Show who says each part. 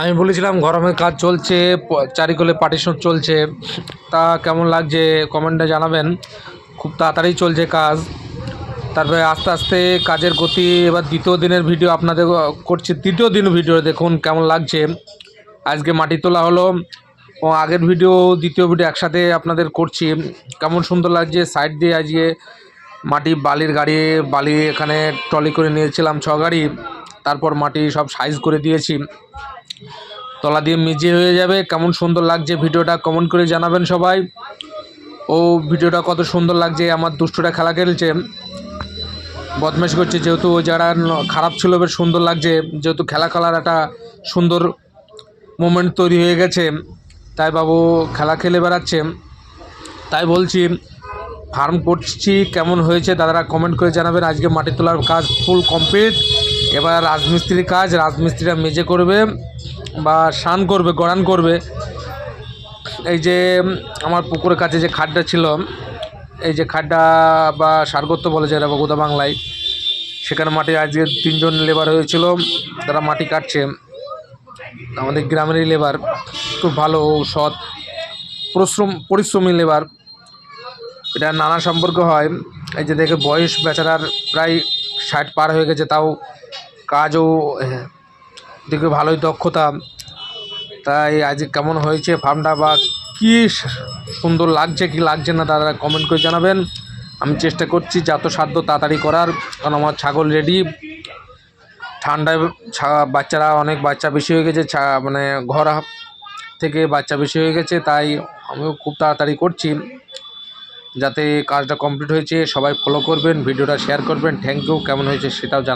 Speaker 1: আমি বলেছিলাম গরমের কাজ চলছে চারিকোলে পার্টিশন চলছে। তা কেমন লাগছে কমেন্টে জানাবেন। খুব তাড়াতাড়ি চলছে কাজ। তারপরে আস্তে আস্তে কাজের গতি, এবার দ্বিতীয় দিনের ভিডিও আপনাদের করছি। তৃতীয় দিন ভিডিও দেখুন কেমন লাগছে। আজকে মাটি তোলা হলো। ও আগের ভিডিও, দ্বিতীয় ভিডিও একসাথে আপনাদের করছি। কেমন সুন্দর লাগছে সাইড দিয়ে আজকে মাটি বালির গাড়ি, বালি এখানে ট্রলি করে নিয়েছিলাম ছ গাড়ি। তারপর মাটি সব সাইজ করে দিয়েছি। তলা দিয়ে মিজে হয়ে যাবে। কেমন সুন্দর লাগছে ভিডিওটা কমেন্ট করে জানাবেন সবাই। ও ভিডিওটা কত সুন্দর লাগছে, আমার দুষ্টুটা খেলা খেলছে। বদমাশ করছে, যেহেতু ন- খারাপ ছিল বেশ সুন্দর লাগছে। যেহেতু খেলা খেলার একটা সুন্দর মোমেন্ট তৈরি হয়ে গেছে, তাই বাবু খেলা খেলে বেড়াচ্ছে। তাই বলছি ফার্ম করছি, কেমন হয়েছে, দাদারা কমেন্ট করে জানাবেন। আজকে মাটি তোলার কাজ ফুল কমপ্লিট এবার রাজমিস্ত্রির কাজ, রাজমিস্ত্রিরা মেজে করবে বা স্নান করবে, গড়ান করবে। এই যে আমার পুকুরের কাছে যে খাড্ডা ছিল, এই যে খাড্ডা বা সারগত্য বলে যায় গোদা বাংলায়, সেখানে মাটি আজকে তিনজন লেবার হয়েছিল, তারা মাটি কাটছে। আমাদের গ্রামেরই লেবার খুব ভালো সৎ, পরিশ্রম, পরিশ্রমী লেবার এটা নানা সম্পর্ক হয়। এই যে দেখে বয়স বেচারার প্রায় ষাট পার হয়ে গেছে, তাও কাজও দেখে ভালোই দক্ষতা। তাই আজ কেমন হয়েছে ফার্মটা বা কী সুন্দর লাগছে, কি লাগছে না তারা কমেন্ট করে জানাবেন। আমি চেষ্টা করছি যত সাধ্য তাড়াতাড়ি করার, কারণ আমার ছাগল রেডি ঠান্ডায় বাচ্চারা অনেক বাচ্চা বেশি হয়ে গেছে মানে ঘর থেকে বাচ্চা বেশি হয়ে গেছে, তাই আমিও খুব তাড়াতাড়ি করছি। যাতে কাজটা কমপ্লিট হয়েছে, সবাই ফলো করবেন, ভিডিওটা শেয়ার করবেন থ্যাংক ইউ কেমন হয়েছে সেটাও জান